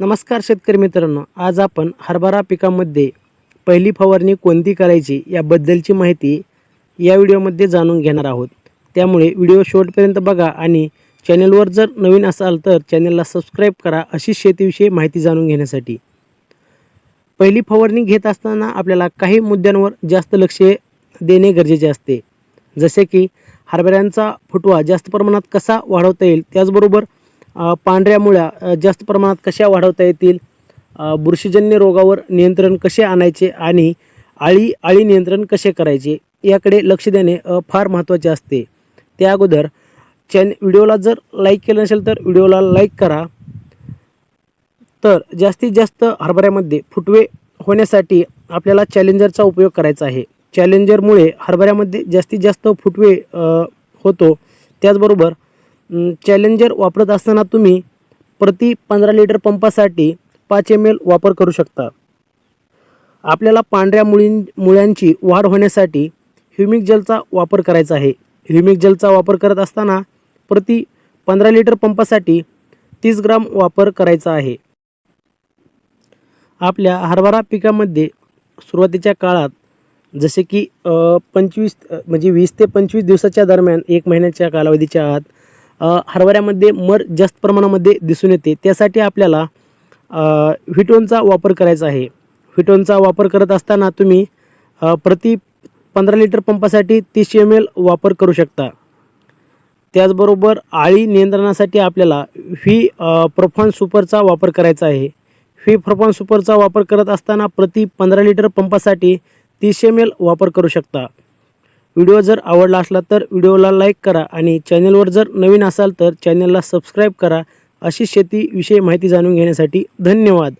नमस्कार शेतकरी मित्रांनो आज आपण हरभरा पिकामध्ये पहिली फवारणी कोणती करायची याबद्दलची माहिती या व्हिडिओमध्ये जाणून घेणार आहोत. त्यामुळे व्हिडिओ शेवटपर्यंत बघा आणि चॅनलवर जर नवीन असाल तर चॅनेलला सबस्क्राईब करा अशी शेतीविषयी माहिती जाणून घेण्यासाठी. पहिली फवारणी घेत असताना आपल्याला काही मुद्द्यांवर जास्त लक्ष देणे गरजेचे असते. जसे की हरभऱ्यांचा फुटवा जास्त प्रमाणात कसा वाढवता येईल त्याचबरोबर पांढऱ्या मुळ्या जास्त प्रमाणात कशा वाढवता येतील? बुरशीजन्य रोगावर नियंत्रण कसे आणायचे आणि आळी आळी नियंत्रण कसे करायचे? याकडे लक्ष देणे फार महत्त्वाचे असते. त्या अगोदर चॅन व्हिडिओला जर लाईक केलं नसेल तर व्हिडिओला लाईक करा. तर जास्तीत जास्त हरभऱ्यामध्ये फुटवे होण्यासाठी आपल्याला चॅलेंजरचा उपयोग करायचा आहे. चॅलेंजरमुळे हरभऱ्यामध्ये जास्तीत जास्त फुटवे होतो. त्याचबरोबर चॅलेंजर वापरत असताना तुम्ही प्रति पंधरा लिटर पंपासाठी पाच एम एल वापर करू शकता. आपल्याला पांढऱ्या मुळीं मुळ्यांची वाढ होण्यासाठी ह्युमिक जेलचा वापर करायचा आहे. ह्युमिक जेलचा वापर करत असताना प्रति पंधरा लिटर पंपासाठी तीस ग्राम वापर करायचा आहे. आपल्या हरभरा पिकामध्ये सुरुवातीच्या काळात जसे की पंचवीस म्हणजे वीस ते पंचवीस दिवसाच्या दरम्यान एक महिन्याच्या कालावधीच्या आत हरभऱ्यामध्ये मर जास्त प्रमाणामध्ये दिसून येते. त्यासाठी आपल्याला व्हिटोनचा वापर करायचा आहे. व्हिटोनचा वापर करत असताना तुम्ही प्रति पंधरा लिटर पंपासाठी तीसशे एम एल वापर करू शकता. त्याचबरोबर आळी नियंत्रणासाठी आपल्याला व्ही प्रोफॉन सुपरचा वापर करायचा आहे. व्ही प्रोफॉन सुपरचा वापर करत असताना प्रति पंधरा लिटर पंपासाठी तीस एम एल वापर करू शकता. व्हिडिओ जर आवडला असला तर व्हिडिओला लाईक करा आणि चॅनलवर जर नवीन असाल तर चॅनलला सबस्क्राईब करा. अशी शेतीविषयी माहिती जाणून घेण्यासाठी धन्यवाद.